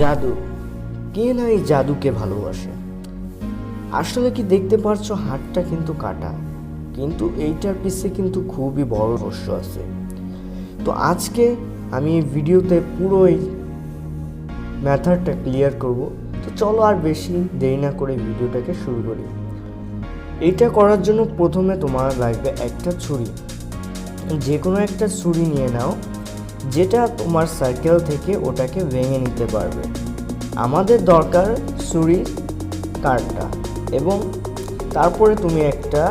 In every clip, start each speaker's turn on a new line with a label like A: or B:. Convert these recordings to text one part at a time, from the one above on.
A: জাদু। কে না এই জাদুকে ভালোবাসে? আসলে কি দেখতে পারছ হাতটা কিন্তু কাটা, কিন্তু এইটার পিছে কিন্তু খুবই বড় রহস্য আছে। তো আজকে আমি এই ভিডিওতে পুরো এই ম্যাথাডটা ক্লিয়ার করব। তো চলো আর বেশি দেরি না করে ভিডিওটাকে শুরু করি। এটা করার জন্য প্রথমে তোমার লাগবে একটা ছুরি যে কোনো একটা ছুরি নিয়ে নাও। যেটা তোমার সার্কেল থেকে ওটাকে ভেঙে নিতে পারবে। আমাদের দরকার ছুরির কাঠটা এবং তারপরে তুমি একটা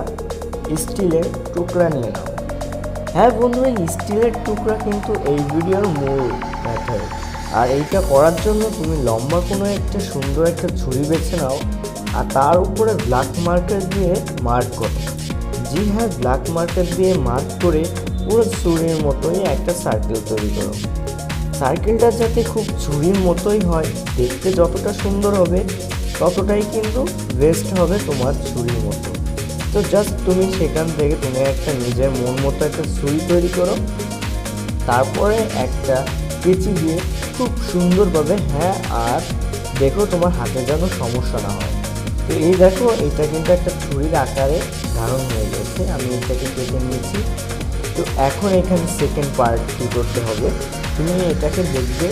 A: স্টিলের টুকরা নিয়ে নাও। হ্যাঁ বন্ধুরা এই স্টিলের টুকরা কিন্তু এই ভিডিওর মূল মেথড আর এইটা করার জন্য তুমি লম্বা কোনো একটা সুন্দর একটা ছুরি বেছে নাও আর তার উপরে ব্ল্যাক মার্কার দিয়ে মার্ক করো। জি হ্যাঁ ব্ল্যাক মার্কার দিয়ে মার্ক করে পুরো ঝুড়ির মতোই একটা সার্কেল তৈরি করো। সার্কেলটা যাতে খুব ছুরির মতোই হয়, দেখতে যতটা সুন্দর হবে, ততটাই কিন্তু বেস্ট হবে তোমার ঝুড়ির মতো। তো জাস্ট তুমি সেখান থেকে তুমি একটা নিজের মন মতো একটা ছুরি তৈরি করো, তারপরে একটা কেচি দিয়ে খুব সুন্দরভাবে হ্যাঁ আর দেখো তোমার হাতে যেন সমস্যা না হয়। তো এই দেখো, এটা কিন্তু একটা ছুরির আকারে ধারণ হয়ে গেছে, আমি এটাকে কেটে নিয়েছি। তো এখন এখানে সেকেন্ড পার্ট কী করতে হবে? তুমি এটাকে দেখবে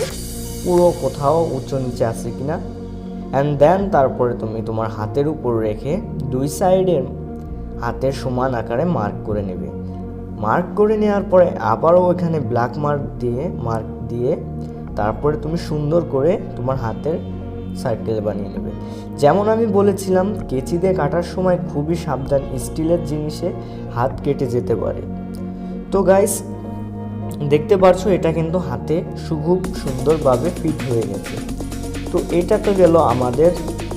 A: পুরো কোথাও উঁচু নিচে আছে কিনা। অ্যান্ড দেন তারপরে তুমি তোমার হাতের উপর রেখে দুই সাইডে হাতের সমান আকারে মার্ক করে নেবে। মার্ক করে নেওয়ার পরে আবারও ওখানে ব্ল্যাক মার্ক দিয়ে মার্ক দিয়ে তারপরে তুমি সুন্দর করে তোমার হাতের সার্কেল বানিয়ে নেবে। যেমন আমি বলেছিলাম, কেচি দিয়ে কাটার সময় খুবই সাবধান স্টিলের জিনিসে হাত কেটে যেতে পারে। তো গাইস দেখতে পারছ এটা কিন্তু হাতে খুব সুন্দরভাবে ফিট হয়ে গেছে। তো এটা তো গেল আমাদের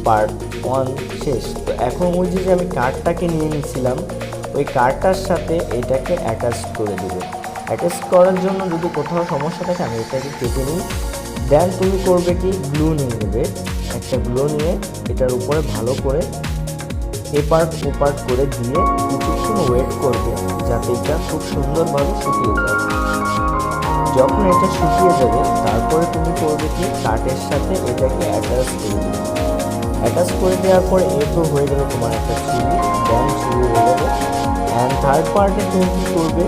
A: পার্ট ওয়ান শেষ। তো এখন ওই যে আমি কার্ডটাকে নিয়ে নিয়েছিলাম, ওই কার্ডটার সাথে এটাকে অ্যাটাচ করে দেবে। অ্যাটাচ করার জন্য যদি কোথাও সমস্যা থাকে, আমি এটাকে কেটে নিই। দেন তুমি করবে কি? গ্লু নিয়ে নেবে। একটা গ্লু নিয়ে এটার উপরে ভালো করে এপার্ট ওপার্ট করে দিয়ে কিছুক্ষণ ওয়েট করবে। এটা খুব সুন্দরভাবে শুকিয়ে যায়। যখন এটা শুকিয়ে যাবে, তারপরে তুমি করবে কি? কাঠের সাথে এটাকে অ্যাটাচ করে দেবে। অ্যাটাচ করে দেওয়ার পরে এ হয়ে গেল তোমার একটা ছুরি দেন ছুরি হয়ে যাবে। অ্যান্ড থার্ড পার্টে তুমি কী করবে?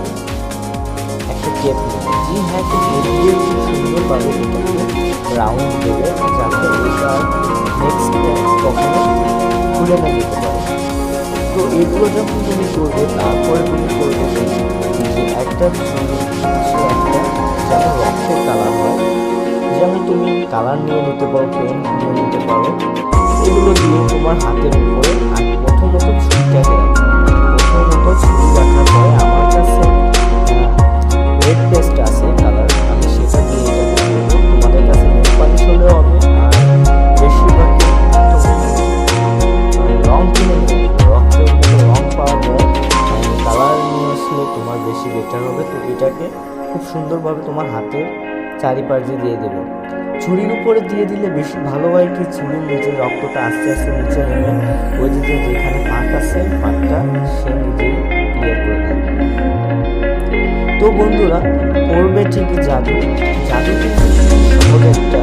A: একটা টেপ নেবে। জি হ্যাঁ দিয়ে খুব সুন্দরভাবে রাউন্ড দেবে, যাতে এটা নেক্সট কখনো খুলে না যেতে পারে। এগুলো যখন তুমি করবে, তারপরে তুমি করবে যে একটা সে একটা যেমন রক্তের কালার হয় যেমন তুমি কালার নিয়ে নিতে পারো পেন নিয়ে নিতে পারো এগুলো দিয়ে তোমার হাতের উপরে হবে তো এটাকে খুব সুন্দরভাবে তোমার হাতের চারিপাশে দিয়ে দেবে। ছুরির উপরে দিয়ে দিলে বেশি ভালো হয় কি ছুরির নিচে রক্তটা আস্তে আস্তে নিচে নেমে ওই যে যেখানে ফাঁক আছে ফাঁকটা সে নিজেই ক্লিয়ার করে দেবে। তো বন্ধুরা করবে ঠিকই জাদু। জাদু কিন্তু একটা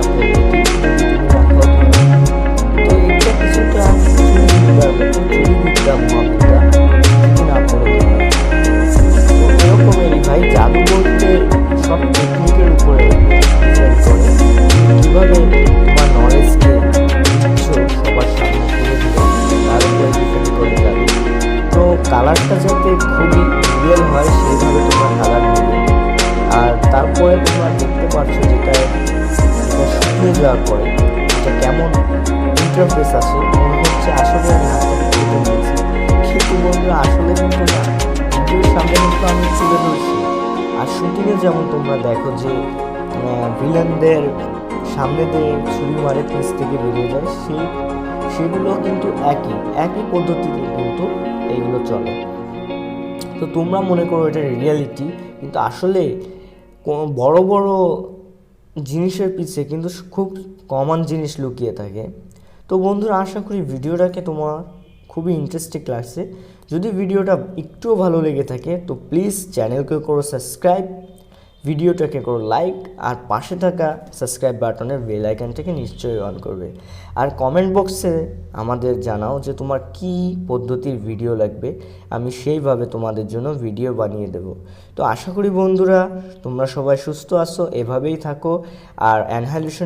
A: কালারটা যাতে খুবই রিয়েল হয়, সেইভাবে তোমরা কালার দেবে আর তারপরে তোমরা দেখতে পাচ্ছ যেটা শুকিয়ে যাওয়ার পরে এটা কেমন ইন্টারফেস আসে মনে হচ্ছে আসলে আমি হাতটা কেটে নিয়েছি কিন্তু বন্ধুরা, আসলে কিন্তু না। ভিডিওর সামনে কিন্তু আমি তুলে ধরছি। আর শুটিংয়ে যেমন তোমরা দেখো যে ভিলেনদের সামনে দিয়ে ছুরি মারে পিস থেকে বেরিয়ে যায়, সেই সেগুলো কিন্তু একই একই পদ্ধতিতে কিন্তু এইগুলো চলে। তো তোমরা মনে করো এটা রিয়ালিটি কিন্তু আসলে বড় বড় জিনিসের পিছে কিন্তু খুব কমন জিনিস লুকিয়ে থাকে। তো বন্ধুরা, আশা করি ভিডিওটাকে তোমার খুবই ইন্টারেস্টিং লাগছে। যদি ভিডিওটা একটুও ভালো লেগে থাকে, তো প্লিজ চ্যানেলকে করো সাবস্ক্রাইব ভিডিওটাকে করো লাইক আর পাশে থাকা সাবস্ক্রাইব বাটনের বেল আইকনটাকে নিশ্চয়ই অন করবে। আর কমেন্ট বক্সে আমাদের জানাও যে তোমার কি পদ্ধতির ভিডিও লাগবে, আমি সেইভাবে তোমাদের জন্য ভিডিও বানিয়ে দেব। তো আশা করি বন্ধুরা, তোমরা সবাই সুস্থ আছো, এভাবেই থাকো। আর অ্যানহাইলেশন